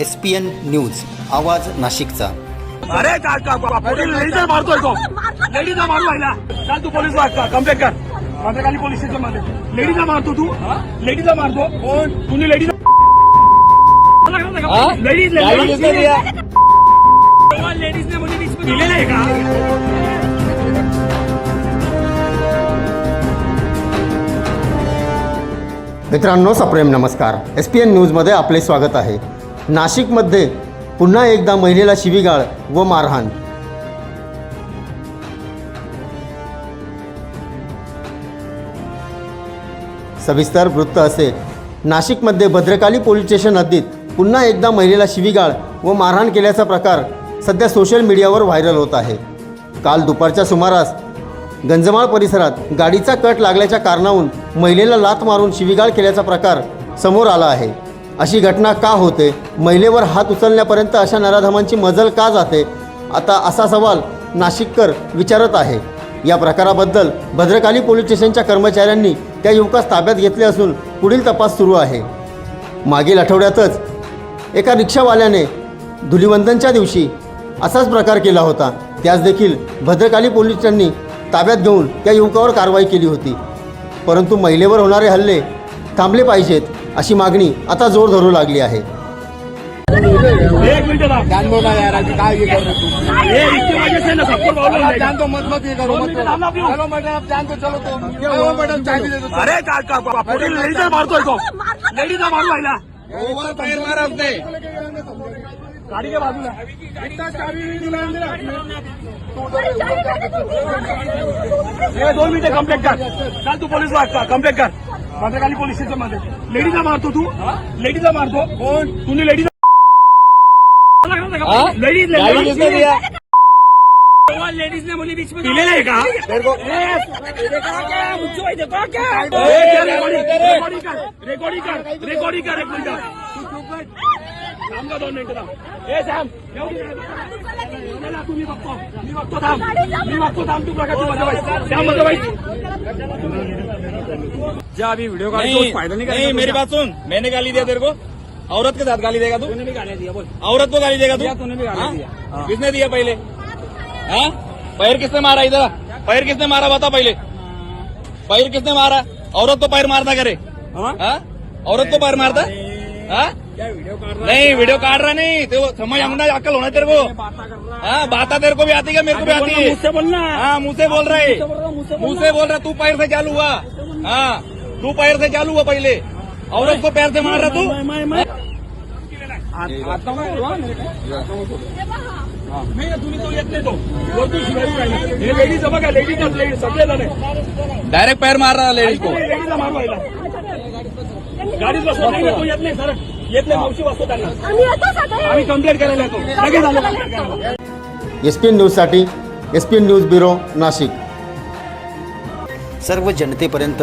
S P N news आवाज नाशिकचा. अरे का का मारतोय तो. लेडीजला मारू राहिला. काल तू पोलीस कंप्लेंट कर. माझ्या खाली पोलीस स्टेशनमध्ये. लेडीजला मारतो तू. लेडीजला मारतो. कोण? तुम्ही लेडीज लेडीज लेडीजने मुली दिलेलं आहे का? मित्रांनो सप्रेम नमस्कार. एस पी एन न्यूजमध्ये आपले स्वागत आहे. नाशिकमध्ये पुन्हा एकदा महिलेला शिवीगाळ व मारहाण. सविस्तर वृत्त असे. नाशिकमध्ये भद्रकाली पोलीस स्टेशन हद्दीत पुन्हा एकदा महिलेला शिवीगाळ व मारहाण केल्याचा प्रकार सध्या सोशल मीडियावर व्हायरल होत आहे. काल दुपारच्या सुमारास गंजमाळ परिसरात गाडीचा कट लागल्याच्या कारणाहून महिलेला लात मारून शिवीगाळ केल्याचा प्रकार समोर आला आहे. अशी घटना का होते? महिलेवर हात उचलण्यापर्यंत अशा नराधमांची मजल का जाते? आता असा सवाल नाशिककर विचारत आहे. या प्रकाराबद्दल भद्रकाली पोलीस स्टेशनच्या कर्मचाऱ्यांनी त्या युवकास ताब्यात घेतले असून पुढील तपास सुरू आहे. मागील आठवड्यातच एका रिक्षावाल्याने धुलिवंदनच्या दिवशी असाच प्रकार केला होता. त्यास देखील भद्रकाली पोलिसांनी ताब्यात घेऊन त्या युवकावर कारवाई केली होती. परंतु महिलेवर होणारे हल्ले थांबले पाहिजेत. अशी मागणी आता जोर धरू लागली आहे. यार काय हे मत मत अरे गाडी के बाजूला. हे दोन मिनिटं कंप्लेंट कर. चाल तू पोलीस कंप्लेंट कर. माझ्या खाली पोलीस स्टेशन मध्ये लेडीजला मारतो तू लेडीजला मारतो कोण तुम्ही लेडीज़ लेडीज़ लेडीजने मुली बीच में आहे का रेकॉर्डिंग कर रेकॉर्डिंग कर रेकॉर्डिंग कर एक मिनिट थांब का दोन मिनिटं थांब ए थांब येऊ दे. मला तुम्ही बघतो मी बघतो थांब मी बघतो थांब तू प्रकाश बाईक ज्या अभी वीडियो का नहीं, फ़ायदा नहीं नहीं मेरी बात सुन। मैंने गाली दिया तेरे को। औरत के साथ गाली देगा तू। तूने भी गालियाँ दिया बोल। औरत को गाली देगा तू। तूने भी गाली हाँ? दिया। हाँ। किसने दिया पहले? हाँ? पैर किसने मारा इधर? पैर किसने मारा? बता पहले। पैर किसने मारा? औरत को पैर मारता करे? औरत को पैर मारता? क्या वीडियो काट रहा नहीं वीडियो काट रहा नहीं। तो समझ हमने अक्ल होना तेरे को। हाँ। बाता तेरे को भी आती है मेरे को भी आती है। मुझसे बोलना। हाँ मुँह से बोल रहा है। मुझसे बोल रहा, मुझसे बोल रहा तू पैर से चालू हुआ। हाँ। तू पैर से चालू हुआ पहले? औरत को पैर से मार रहा तू? नाही तुम्ही येत नाही तो वरतून शिवाय राहिला हे लेडीज बघा लेडीज लेडीज सगळे जण आहे. डायरेक्ट पैर मार रहा लेडीज को। लेडीजला मार राहिला गाडीत बसवत नाही तो येत नाही सर येत नाही मावशी बसतो त्यांना आम्ही कंप्लेंट करायला येतो लगेच आलो. न्यूजसाठी S P N news bureau Nashik. सर्व जनतेपर्यंत